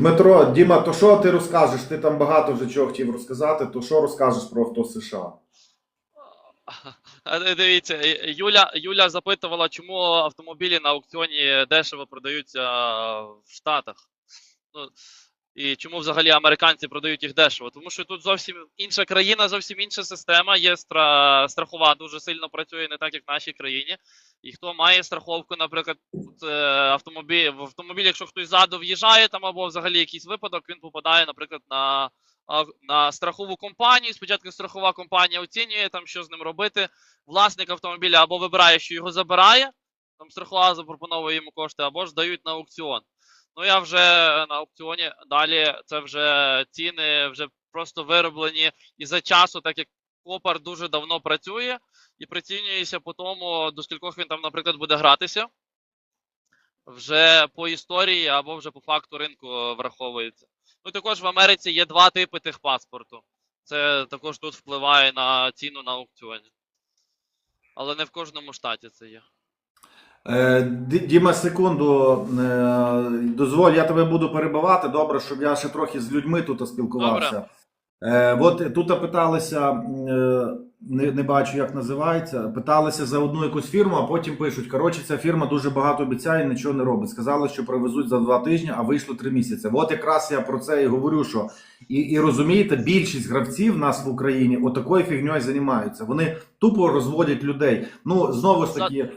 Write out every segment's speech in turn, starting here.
Дмитро, Діма, то що ти розкажеш? Ти там багато вже чого хотів розказати, то що розкажеш про авто США? Дивіться, Юля, Юля запитувала, чому автомобілі на аукціоні дешево продаються в Штатах. Ну, і чому взагалі американці продають їх дешево? Тому що тут зовсім інша країна, зовсім інша система. Є стра... страхова дуже сильно працює, не так як в нашій країні. І хто має страховку, наприклад, е, автомобіль, в автомобілі, якщо хтось ззаду в'їжджає там або взагалі якийсь випадок, він попадає, наприклад, на на страхову компанію. Спочатку страхова компанія оцінює там, що з ним робити. Власник автомобіля або вибирає, що його забирає, там страхова запропонує йому кошти, або ж дають на аукціон. Ну я вже на аукціоні далі це вже ціни вже просто вироблені і за часу, так як Копар дуже давно працює і прицінюється по тому, до скількох він там, наприклад, буде гратися. Вже по історії або вже по факту ринку враховується. Ну, також в Америці є два типи техпаспорту. Це також тут впливає на ціну на аукціоні. Але не в кожному штаті це є. Е, Ді- Діма, секунду, е, дозволь, я тебе буду перебивати. Добре, щоб я ще трохи з людьми тут спілкувався. Е, от тут питалися, не, не бачу, як називається. Питалися за одну якусь фірму, а потім пишуть: коротше, ця фірма дуже багато обіцяє, нічого не робить. Сказали, що привезуть за два тижні, а вийшло три місяці. От якраз я про це і говорю, що і, і розумієте, більшість гравців в нас в Україні отакою фігньою займаються. Вони тупо розводять людей. Ну знову ж таки.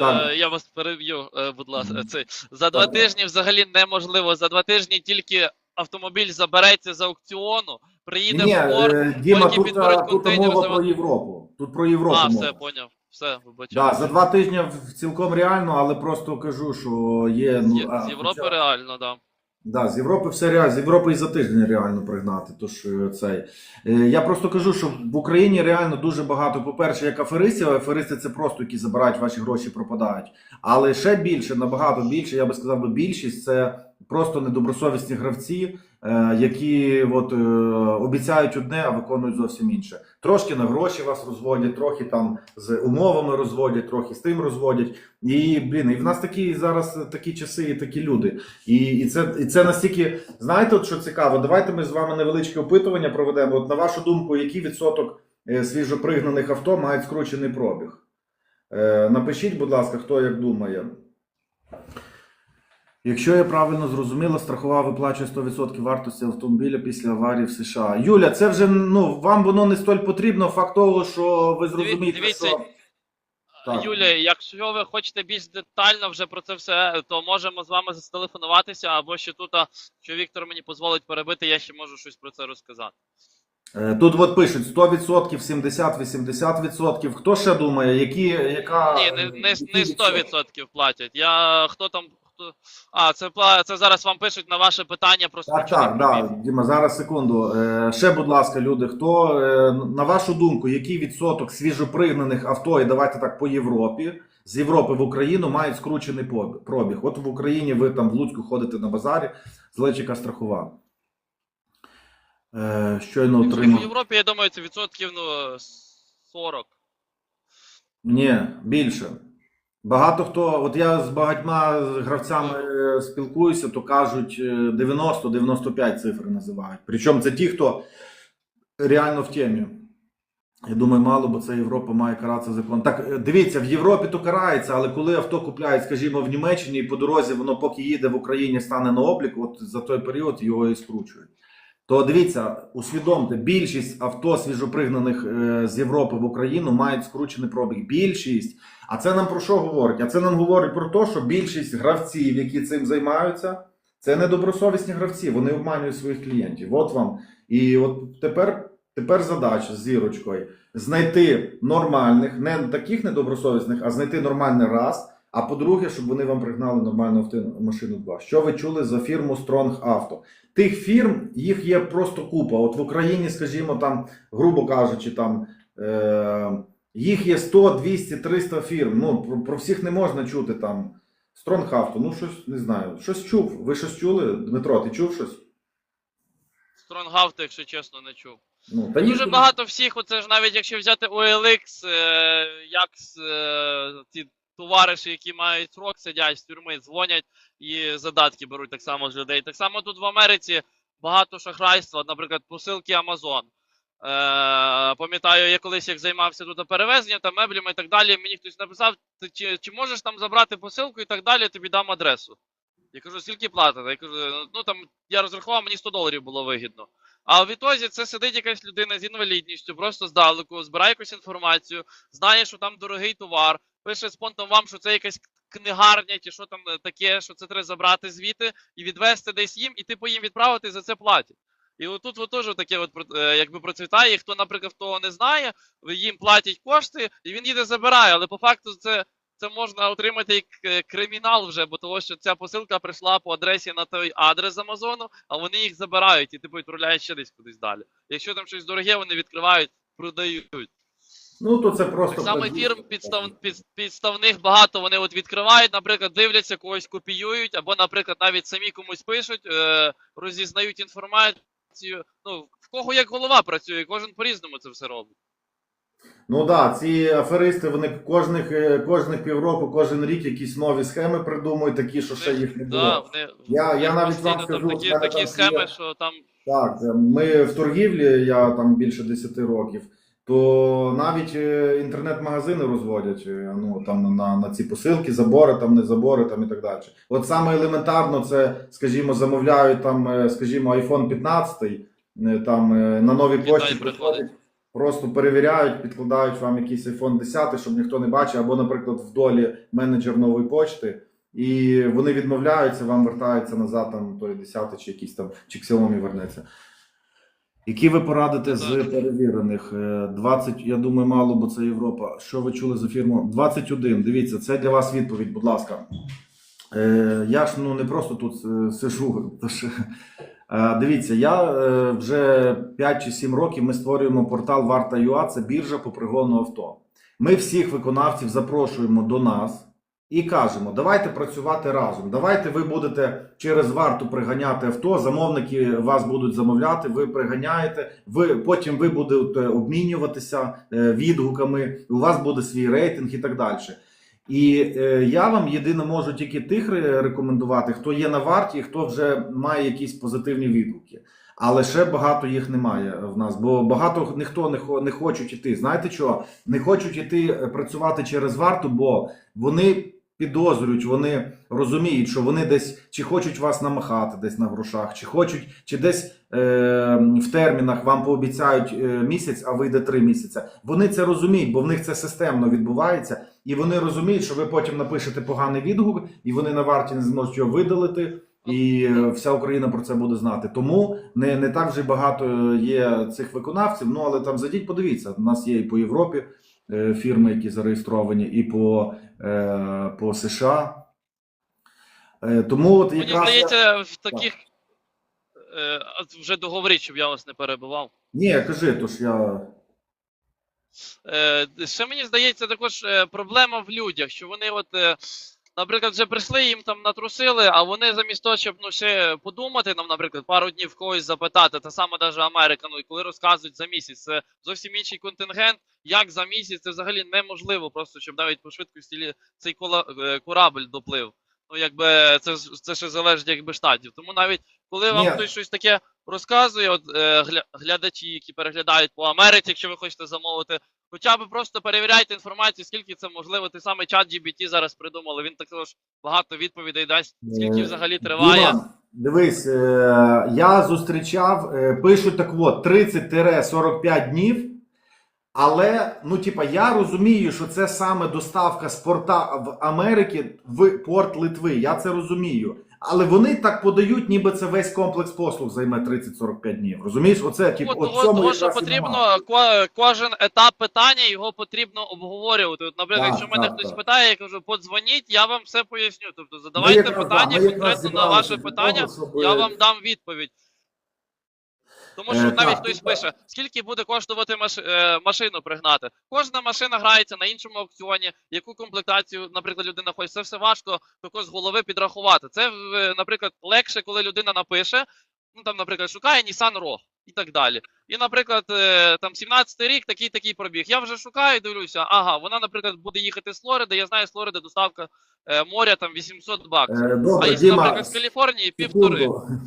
Так. Е, я вас переб'ю, е, будь ласка. Це, за два тижні взагалі неможливо. За два тижні тільки автомобіль забереться з аукціону, приїде Ні, в порт, е, Діма, тут, тут мова за- про Європу. Тут про Європу. А, мова. все, поняв. Все, Да, за два тижні цілком реально, але просто кажу, що є. Ну, З, а, з Європи хоча- реально, да. Да, з Європи все реально, з Європи і за тиждень реально пригнати. Тож е, цей. Е, Я просто кажу, що в Україні реально дуже багато, по-перше, як аферистів, аферисти це просто які забирають ваші гроші, пропадають. Але ще більше, набагато більше, я би сказав, більшість це просто недобросовісні гравці, які от, е, обіцяють одне, а виконують зовсім інше. Трошки на гроші вас розводять, трохи там з умовами розводять, трохи з тим розводять. І блін, і в нас такі зараз такі часи і такі люди. І, і, це, і це настільки, знаєте, от що цікаво, давайте ми з вами невеличке опитування проведемо. От на вашу думку, який відсоток е, свіжопригнаних авто мають скручений пробіг? Е, напишіть, будь ласка, хто як думає. Якщо я правильно зрозуміла, страхова виплачує 100% вартості автомобіля після аварії в США. Юля, це вже ну вам воно не столь потрібно. Факт того, що ви зрозумієте, дивіться, що Так. Юлія, якщо ви хочете більш детально вже про це все, то можемо з вами зателефонуватися, або ще тут, що Віктор мені дозволить перебити, я ще можу щось про це розказати. Е, Тут от пишуть 100%, 70, 80%. Хто ще думає, які, яка. Ні, не, не, не 100% платять. Я хто там. Хто... А, це, це зараз вам пишуть на ваше питання про Так, так, да. Діма, зараз секунду. Е, ще, будь ласка, люди, хто е, на вашу думку, який відсоток свіжопригнаних авто, і давайте так по Європі, з Європи в Україну мають скручений пробіг? От в Україні ви там в Луцьку ходите на базарі, з лечика страхова. Е, щойно Якщо в. Європі, я думаю, це відсотків ну, 40. Ні, більше. Багато хто, от я з багатьма гравцями е, спілкуюся, то кажуть е, 90-95 цифри називають. Причому це ті, хто реально в темі. Я думаю, мало, бо це Європа має каратися закон. Так, е, дивіться, в Європі то карається, але коли авто купляють, скажімо, в Німеччині, і по дорозі воно поки їде в Україні, стане на облік, от за той період його і скручують. То дивіться, усвідомте, більшість авто свіжопригнаних е, з Європи в Україну мають скручений пробіг. Більшість. А це нам про що говорить? А це нам говорить про те, що більшість гравців, які цим займаються, це недобросовісні гравці. Вони обманюють своїх клієнтів. От вам. І от тепер, тепер задача з зірочкою знайти нормальних, не таких недобросовісних, а знайти нормальний раз. А по-друге, щоб вони вам пригнали нормальну машину 2. Що ви чули за фірму Strong Auto? Тих фірм їх є просто купа. От в Україні, скажімо, там, грубо кажучи, там. Е- їх є 100, 200, 300 фірм. Ну, про, про всіх не можна чути там. Strong Auto, ну щось не знаю. Щось чув. Ви щось чули? Дмитро, ти чув щось? Стронгавто, якщо чесно, не чув. Ну, та Дуже їх- багато всіх, оце ж навіть якщо взяти OLX, е, як е, ці товариші, які мають срок, сидять з тюрми, дзвонять і задатки беруть так само з людей. Так само тут в Америці багато шахрайства, наприклад, посилки Amazon. Е, пам'ятаю, я колись як займався тут перевезенням та меблями і так далі. Мені хтось написав, ти чи, чи можеш там забрати посилку і так далі, тобі дам адресу. Я кажу, скільки платите? Я кажу, ну там я розрахував, мені 100 доларів було вигідно. А в ітозі це сидить якась людина з інвалідністю, просто здалеку, збирає якусь інформацію, знає, що там дорогий товар, пише спонтом вам, що це якась книгарня, чи що там е, таке, що це треба забрати звідти і відвести десь їм, і типу їм відправити і за це платять. І отут от теж таке от е, якби процвітає. І хто, наприклад, того не знає, їм платять кошти, і він їде забирає. Але по факту це, це можна отримати як е, кримінал вже, бо того, що ця посилка прийшла по адресі на той адрес Амазону, а вони їх забирають і типу відправляють ще десь кудись далі. Якщо там щось дороге, вони відкривають, продають. Ну то це просто Так само фірм підстав, під, підставних багато вони от відкривають, наприклад, дивляться, когось копіюють, або, наприклад, навіть самі комусь пишуть, е, розізнають інформацію. Ну, в кого як голова працює, кожен по-різному це все робить. Ну так, да, ці аферисти, вони кожних, е, кожних півроку, кожен рік якісь нові схеми придумують, такі, що ще їх не було. Да, вони, Я- вони я навіть вам скажу, такі, такі схеми, є- що там Так, ми в торгівлі, я там більше 10 років, то навіть е, інтернет-магазини розводять е, ну, там, на, на ці посилки, забори, там, не забори там, і так далі. От саме елементарно це, скажімо, замовляють там, е, скажімо, iPhone 15, е, там на новій пошті приходять, просто перевіряють, підкладають вам якийсь iPhone 10, щоб ніхто не бачив, або, наприклад, в долі менеджер нової почти. І вони відмовляються, вам вертаються назад, там той 10 чи якийсь там, чи Xiaomi вернеться. Які ви порадите з перевірених? Е, 20, я думаю, мало, бо це Європа. Що ви чули за фірму? 21. Дивіться, це для вас відповідь, будь ласка. Е, я ж ну не просто тут е, сижу. Тож, е, дивіться, я е, вже 5 чи 7 років ми створюємо портал Варта.ua, це біржа по пригону авто. Ми всіх виконавців запрошуємо до нас і кажемо: давайте працювати разом. Давайте ви будете через варту приганяти авто. Замовники вас будуть замовляти, ви приганяєте. Ви потім ви будете обмінюватися е, відгуками. У вас буде свій рейтинг і так далі. І е, я вам єдине можу тільки тих рекомендувати, хто є на варті, хто вже має якісь позитивні відгуки. Але ще багато їх немає в нас, бо багато ніхто не, хо- не хочуть іти. Знаєте що? Не хочуть іти е, працювати через варту, бо вони підозрюють, вони розуміють, що вони десь чи хочуть вас намахати десь на грошах, чи хочуть, чи десь е, в термінах вам пообіцяють е, місяць, а вийде три місяці. Вони це розуміють, бо в них це системно відбувається, і вони розуміють, що ви потім напишете поганий відгук, і вони на варті не зможуть його видалити. І вся Україна про це буде знати. Тому не, не так вже багато є цих виконавців. Ну але там зайдіть, подивіться. У нас є і по Європі фірми, які зареєстровані, і по, е, по США. Е, тому от якраз Мені здається, в таких так. вже договоріть, щоб я вас не перебував. ні, кажи, то ж я Е, ще мені здається, також е, проблема в людях, що вони, от, е, наприклад, вже прийшли, їм там натрусили, а вони замість того, щоб ну, ще подумати, нам, наприклад, пару днів когось запитати, та саме навіть Америка, ну і коли розказують за місяць, це зовсім інший контингент. Як за місяць це взагалі неможливо, просто щоб навіть по швидкості цей е, корабль доплив. Ну, якби це, це ще залежить якби штатів. Тому навіть коли вам Ні. хтось щось таке розказує, от е, гля, глядачі, які переглядають по Америці, якщо ви хочете замовити, Хоча б просто перевіряйте інформацію, скільки це можливо. Той самий чат GBT зараз придумали. Він також багато відповідей дасть, скільки Е, взагалі триває. Дивись, е, я зустрічав, е, пишуть так от 30-45 днів. Але, ну, типа, я розумію, що це саме доставка з порта в Америки в порт Литви. Я це розумію. Але вони так подають, ніби це весь комплекс послуг займе 30-45 днів. Розумієш? Оце типу, От от того, що потрібно кожен етап питання його потрібно обговорювати. От, наприклад, Так, якщо мене так, хтось так. питає, я кажу, подзвоніть, я вам все поясню. Тобто Ми задавайте якраз, питання ми якраз конкретно на ваше питання, того, щоб- я вам дам відповідь. Тому що Е, навіть так, хтось пише, скільки буде коштувати маш... е, машину пригнати. Кожна машина грається на іншому аукціоні, яку комплектацію, наприклад, людина хоче. Це все важко також з голови підрахувати. Це, наприклад, легше, коли людина напише, ну там, наприклад, шукає Nissan Rogue. і так далі. І, наприклад, е, там 17 рік такий такий пробіг. Я вже шукаю, дивлюся, ага, вона, наприклад, буде їхати з Флориди. Я знаю, з Флориди доставка е, моря там 800 баксів. Е, а Добре, якщо, наприклад, з Каліфорнії півтори. секунду.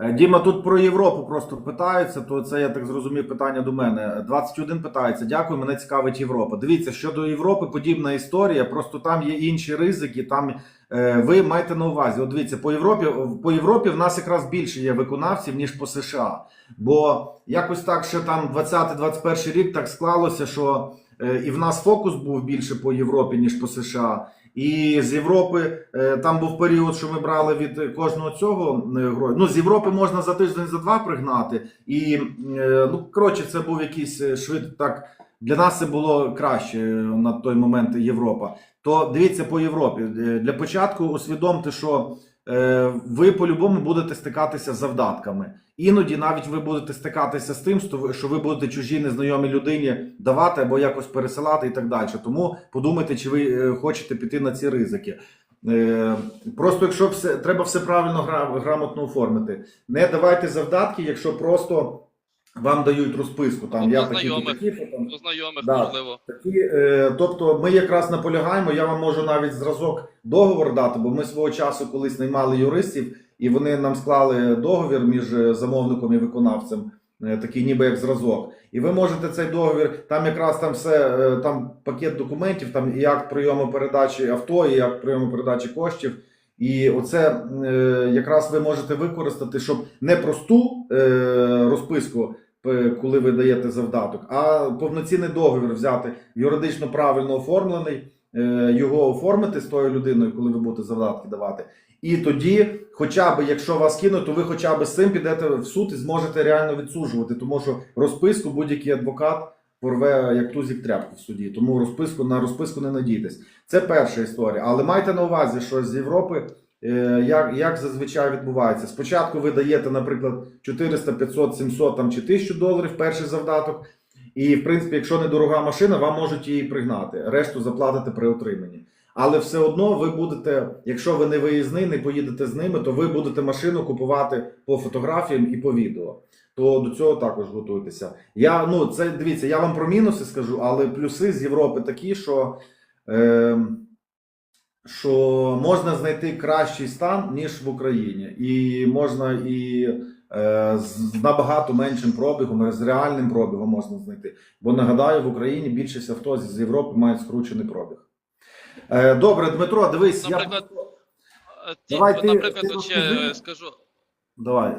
Е, Діма, тут про Європу просто питаються, то це я так зрозумів питання до мене. 21 питається. Дякую, мене цікавить Європа. Дивіться, щодо Європи подібна історія, просто там є інші ризики. Там е, ви маєте на увазі. От дивіться, по Європі по Європі в нас якраз більше є виконавців ніж по США. Бо якось так, що там 20-21 рік так склалося, що е, і в нас фокус був більше по Європі ніж по США. І з Європи е, там був період, що ми брали від кожного цього грою. гроші. Ну, з Європи можна за тиждень за два пригнати. І е, ну коротше, це був якийсь е, швид. Так для нас це було краще е, на той момент Європа. То дивіться по Європі. Е, Для початку усвідомте, що е, ви по-любому будете стикатися з завдатками. Іноді навіть ви будете стикатися з тим, що ви- будете чужій незнайомій людині давати або якось пересилати і так далі. Тому подумайте, чи ви е, хочете піти на ці ризики. Е, Просто якщо все треба все правильно грамотно оформити. Не давайте завдатки, якщо просто вам дають розписку. Там Ну, я такі, знайомих. такі, там, знайомих, Да. можливо. Такі, е, тобто ми якраз наполягаємо, я вам можу навіть зразок договор дати, бо ми свого часу колись наймали юристів, і вони нам склали договір між е, замовником і виконавцем, е, такий ніби як зразок. І ви можете цей договір, там якраз там все, е, там пакет документів, там і акт прийому передачі авто, і акт прийому передачі коштів. І оце е, якраз ви можете використати, щоб не просту е, розписку е, коли ви даєте завдаток, а повноцінний договір взяти юридично правильно оформлений, його оформити з тою людиною, коли ви будете завдатки давати. І тоді, хоча б якщо вас кинуть, то ви хоча б з цим підете в суд і зможете реально відсуджувати, тому що розписку будь-який адвокат порве як тузік тряпку в суді. Тому розписку на розписку не надійтесь. Це перша історія. Але майте на увазі, що з Європи Е, як, як зазвичай відбувається. Спочатку ви даєте, наприклад, 400, 500, 700 там, чи 1000 доларів перший завдаток. І, в принципі, якщо недорога машина, вам можуть її пригнати. Решту заплатите при отриманні. Але все одно ви будете, якщо ви не виїзний, не поїдете з ними, то ви будете машину купувати по фотографіям і по відео. То до цього також готуйтеся. Я ну це дивіться, я вам про мінуси скажу, але плюси з Європи такі, що. Е, що можна знайти кращий стан, ніж в Україні, і можна і е, з набагато меншим пробігом, з реальним пробігом можна знайти. Бо нагадаю, в Україні більшість авто з Європи мають скручений пробіг. Е, добре, Дмитро, дивись, Наприклад, я Е, ті- Давай ти- наприклад, ти ще е, скажу. давай.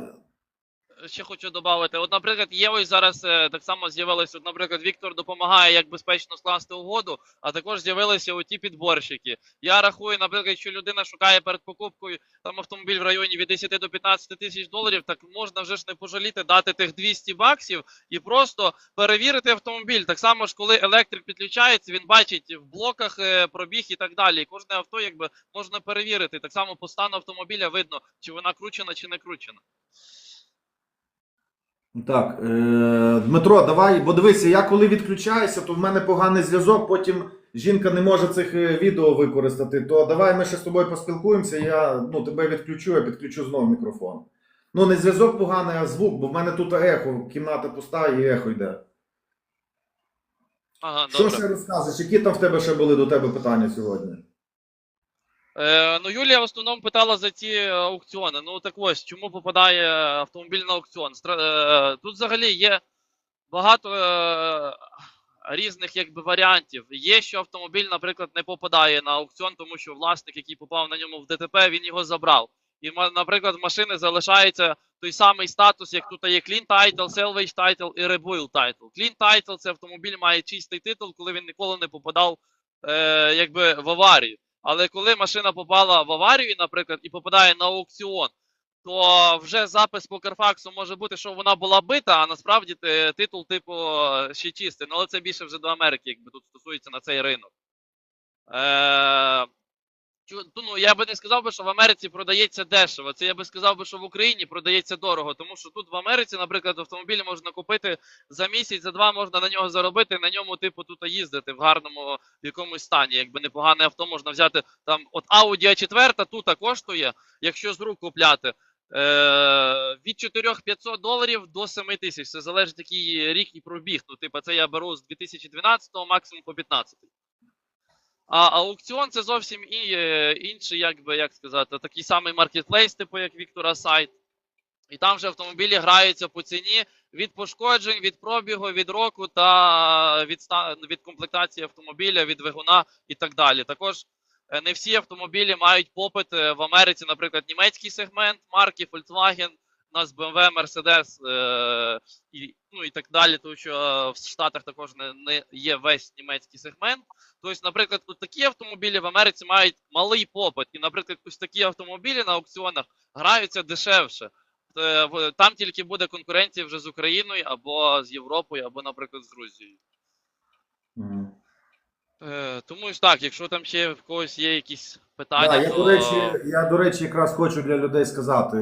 Ще хочу додати. От, наприклад, є ось зараз е, так само з'явилися, наприклад, Віктор допомагає, як безпечно скласти угоду, а також з'явилися оті підборщики. Я рахую, наприклад, якщо людина шукає перед покупкою там автомобіль в районі від 10 до 15 тисяч доларів, так можна вже ж не пожаліти дати тих 200 баксів і просто перевірити автомобіль. Так само ж, коли електрик підключається, він бачить в блоках е, пробіг і так далі. Кожне авто якби можна перевірити. Так само по стану автомобіля видно, чи вона кручена, чи не кручена. Так, е, Дмитро, давай, бо дивися, я коли відключаюся, то в мене поганий зв'язок, потім жінка не може цих е, відео використати. То давай ми ще з тобою поспілкуємося, я ну, тебе відключу, я підключу знову мікрофон. Ну, не зв'язок поганий, а звук, бо в мене тут ехо, кімната пуста і ехо йде. Ага, Що добре. ще розказуєш? Які там в тебе ще були до тебе питання сьогодні? Е, ну, Юлія в основному питала за ці е, аукціони. Ну так ось, чому попадає автомобіль на аукціон? Е, тут взагалі є багато різних якби, варіантів. Є, що автомобіль, наприклад, не попадає на аукціон, тому що власник, який попав на ньому в ДТП, він його забрав. І, наприклад, в машини залишається той самий статус, як тут є Clean Title, Salvage Title і Rebuild Title. Clean Title – це автомобіль має чистий титул, коли він ніколи не попадав е, якби, в аварію. Але коли машина попала в аварію, наприклад, і попадає на аукціон, то вже запис по Карфаксу може бути, що вона була бита, а насправді титул, типу, ще чистий. Ну, але це більше вже до Америки, якби тут стосується на цей ринок. Е, ну, я би не сказав би, що в Америці продається дешево. Це я би сказав що в Україні продається дорого. Тому що тут в Америці, наприклад, автомобіль можна купити за місяць, за два можна на нього заробити, на ньому, типу, тут їздити в гарному в якомусь стані. Якби непогане авто можна взяти там, от Audi A4 тут коштує, якщо з рук купляти. Е, від 4500 доларів до 7000. Це залежить, який рік і пробіг. Ну, типу, це я беру з 2012 максимум по 15. А аукціон це зовсім і, е, інший, як би, як сказати, такий самий маркетплейс, типу як Віктора сайт. І там вже автомобілі граються по ціні від пошкоджень, від пробігу, від року та від, ста- від комплектації автомобіля, від двигуна і так далі. Також е, не всі автомобілі мають попит е, в Америці, наприклад, німецький сегмент марки Volkswagen, у нас BMW, Mercedes е, і, ну, і так далі, тому що е, в Штатах також не, не є весь німецький сегмент. Тобто, наприклад, от такі автомобілі в Америці мають малий попит, і, наприклад, ось такі автомобілі на аукціонах граються дешевше. Е, Там тільки буде конкуренція вже з Україною або з Європою, або, наприклад, з Грузією. Е, Тому ж так, якщо там ще в когось є якісь Да, питання, я, то до речі, я, до речі, якраз хочу для людей сказати.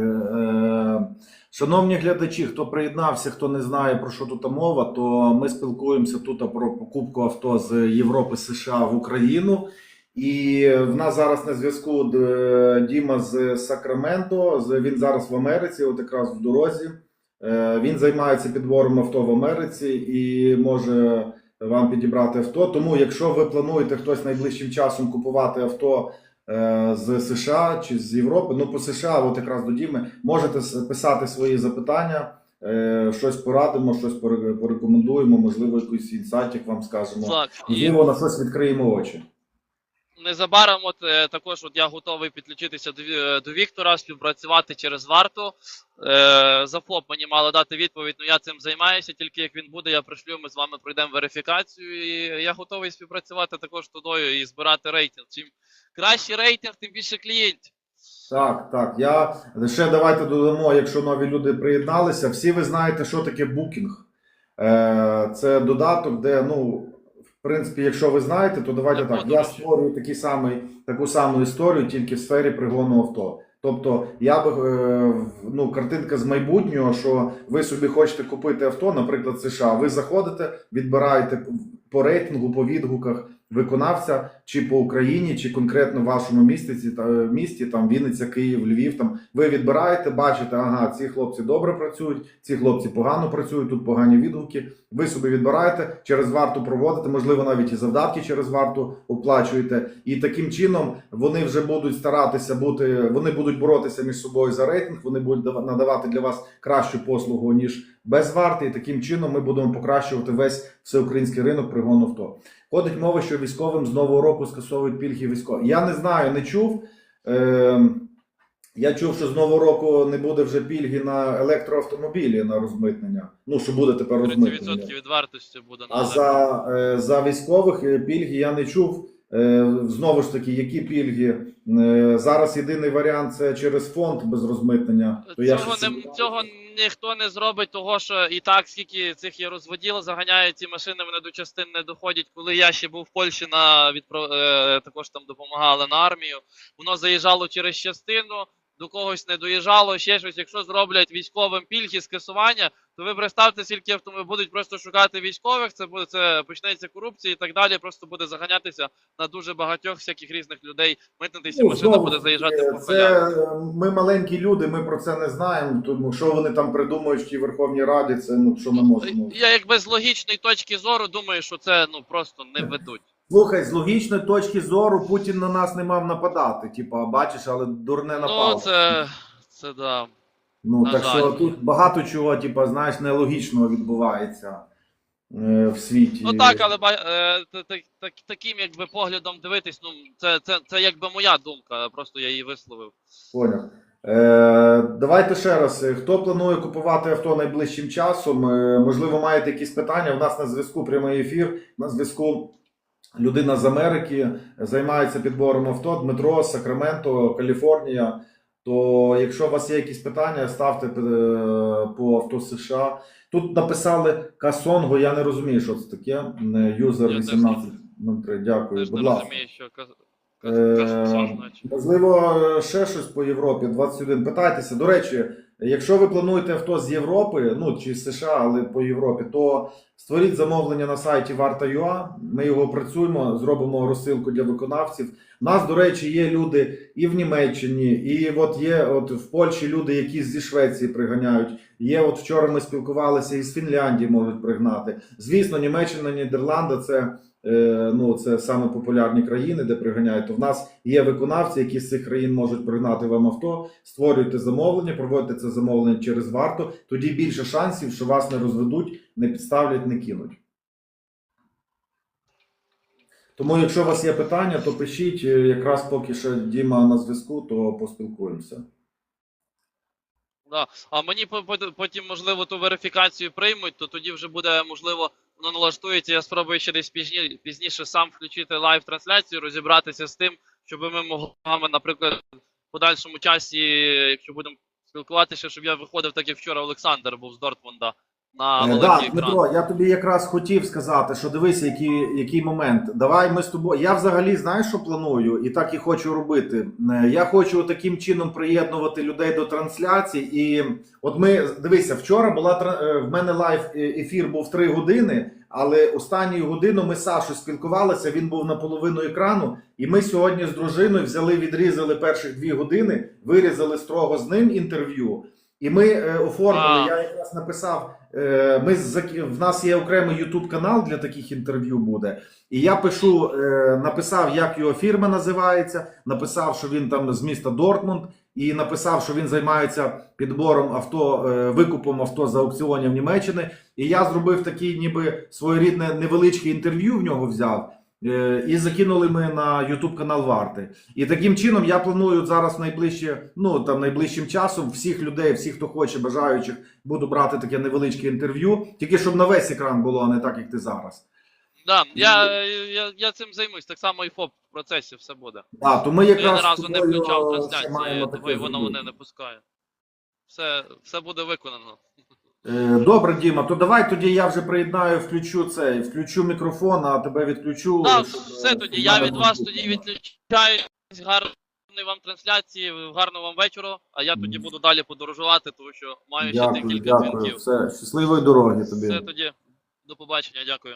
Е, шановні глядачі, хто приєднався, хто не знає про що тут мова, то ми спілкуємося тут про покупку авто з Європи США в Україну. І в нас зараз на зв'язку Діма з Сакраменто. Він зараз в Америці, от якраз в дорозі. Е, Він займається підбором авто в Америці і може вам підібрати авто. Тому, якщо ви плануєте хтось найближчим часом купувати авто е, з США чи з Європи, ну по США, от якраз до Діми, можете писати свої запитання, е, щось порадимо, щось поре- порекомендуємо, можливо, якийсь інсайтик вам скажемо. Можливо, на щось відкриємо очі. Незабаром, от е, також от я готовий підключитися до, Ві- до Віктора, співпрацювати через варту. Е, за ФОП мені мали дати відповідь, ну я цим займаюся. Тільки як він буде, я пришлю, ми з вами пройдемо верифікацію. І я готовий співпрацювати також тудою і збирати рейтинг. Чим кращий рейтинг, тим більше клієнтів. Так, так. Я ще давайте додамо, якщо нові люди приєдналися. Всі ви знаєте, що таке букінг. Е, Це додаток, де, ну, в принципі, якщо ви знаєте, то давайте так. Я створюю такий самий, таку саму історію, тільки в сфері пригону авто. Тобто, я би е, ну, картинка з майбутнього, що ви собі хочете купити авто, наприклад, США. Ви заходите, відбираєте по рейтингу, по відгуках виконавця, чи по Україні, чи конкретно в вашому місті, та, місті, там Вінниця, Київ, Львів. Там ви відбираєте, бачите, ага, ці хлопці добре працюють, ці хлопці погано працюють, тут погані відгуки. Ви собі відбираєте, через варту проводите, можливо, навіть і завдатки через варту оплачуєте. І таким чином вони вже будуть старатися бути, вони будуть боротися між собою за рейтинг, вони будуть дава- надавати для вас кращу послугу, ніж без варти. І таким чином ми будемо покращувати весь всеукраїнський ринок пригону авто. Ходить мова, що військовим з нового року скасовують пільги військовим. Я не знаю, не чув. Е, я чув, що з нового року не буде вже пільги на електроавтомобілі на розмитнення. Ну, що буде тепер розмитнення. 30% від вартості буде на А за, е, за військових е, пільги я не чув. Е, Знову ж таки, які пільги? Е, Зараз єдиний варіант це через фонд без розмитнення. То цього, я не, цього ніхто не зробить, того що і так, скільки цих є розводіл, заганяють ці машини, вони до частин не доходять. Коли я ще був в Польщі на відпро... е, також там допомагали на армію, воно заїжджало через частину, до когось не доїжджало, ще щось. Якщо зроблять військовим пільги скасування, то ви представте, скільки автомобілів будуть просто шукати військових, це буде це почнеться корупція і так далі. Просто буде заганятися на дуже багатьох всяких різних людей. Митнитися Ну, машина знову буде заїжджати Це е, ми маленькі люди, ми про це не знаємо. Тому що вони там придумують в тій Верховній Раді, це ну що ми можемо. Я якби з логічної точки зору думаю, що це ну просто не ведуть. Слухай, з логічної точки зору Путін на нас не мав нападати. Типа, бачиш, але дурне напав. Ну це, це да. Ну на так жаль. що тут багато чого, типа, знаєш, нелогічного відбувається е, в світі. Ну так, але ба- е, та- та- так, таким якби поглядом дивитись, ну це, це, це якби моя думка, просто я її висловив. Поняв. Е, давайте ще раз. е, Хто планує купувати авто найближчим часом? Е, можливо, маєте якісь питання? У нас на зв'язку прямий ефір. На зв'язку людина з Америки займається підбором авто. Дмитро, Сакраменто, Каліфорнія. То якщо у вас є якісь питання, ставте е, по авто США. Тут написали Касонго, я не розумію, що це таке. Е, Юзер 1803. Дякую. Будь ласка. Е. Можливо, ще щось по Європі. 21. Питайтеся. До речі, Якщо ви плануєте авто з Європи, ну чи з США, але по Європі, то створіть замовлення на сайті Варта.ua, Ми його працюємо, зробимо розсилку для виконавців. У нас, до речі, є люди і в Німеччині, і от є от в Польщі люди, які зі Швеції приганяють. Є, от вчора ми спілкувалися і з Фінляндії можуть пригнати. Звісно, Німеччина, Нідерланди це. Е, Ну, це саме популярні країни, де приганяють. То в нас є виконавці, які з цих країн можуть пригнати вам авто. Створюйте замовлення, проводьте це замовлення через варту. Тоді більше шансів, що вас не розведуть, не підставлять, не кинуть. Тому, якщо у вас є питання, то пишіть. Е, Якраз поки що Діма на зв'язку, то поспілкуємося. Да. А мені по- по- потім, можливо, ту верифікацію приймуть, то тоді вже буде, можливо, воно налаштується. Я спробую ще десь пізні, пізніше сам включити лайв-трансляцію, розібратися з тим, щоб ми могли, наприклад, в подальшому часі, якщо будемо спілкуватися, щоб я виходив, так як вчора Олександр був з Дортмунда на Е, великий да, екран. Дмитро, я тобі якраз хотів сказати, що дивися, який, який момент. Давай ми з тобою. Я взагалі знаєш, що планую, і так і хочу робити. Е, Я хочу таким чином приєднувати людей до трансляцій. І от ми дивися, вчора була е, в мене лайв е, ефір був 3 години, але останню годину ми з Сашою спілкувалися. Він був наполовину екрану, і ми сьогодні з дружиною взяли, відрізали перших дві години, вирізали строго з ним інтерв'ю. І ми е, оформили. А. Я якраз написав. Е, ми в нас є окремий YouTube канал для таких інтерв'ю буде. І я пишу, е, написав, як його фірма називається, написав, що він там з міста Дортмунд, і написав, що він займається підбором авто, е, викупом авто за аукціонів Німеччини. І я зробив такий, ніби своєрідне невеличке інтерв'ю в нього взяв. Е, І закинули ми на YouTube канал Варти. І таким чином я планую зараз найближче, ну там найближчим часом всіх людей, всіх, хто хоче, бажаючих, буду брати таке невеличке інтерв'ю, тільки щоб на весь екран було, а не так, як ти зараз. Да, я, я, я цим займусь, так само і ФОП в процесі все буде. А, то ми Я якраз ні разу не включав е, трансляції, воно мене не пускає. Все, все буде виконано. Е, Добре, Діма, то давай тоді я вже приєднаю, включу цей, включу мікрофон, а тебе відключу. Так, щоб, все тоді. Я від вас тоді відключаю. Гарної вам трансляції, гарного вам вечора. А я тоді буду далі подорожувати, тому що маю ще декілька дзвінків. Все, щасливої дороги тобі. Все тоді. До побачення, дякую.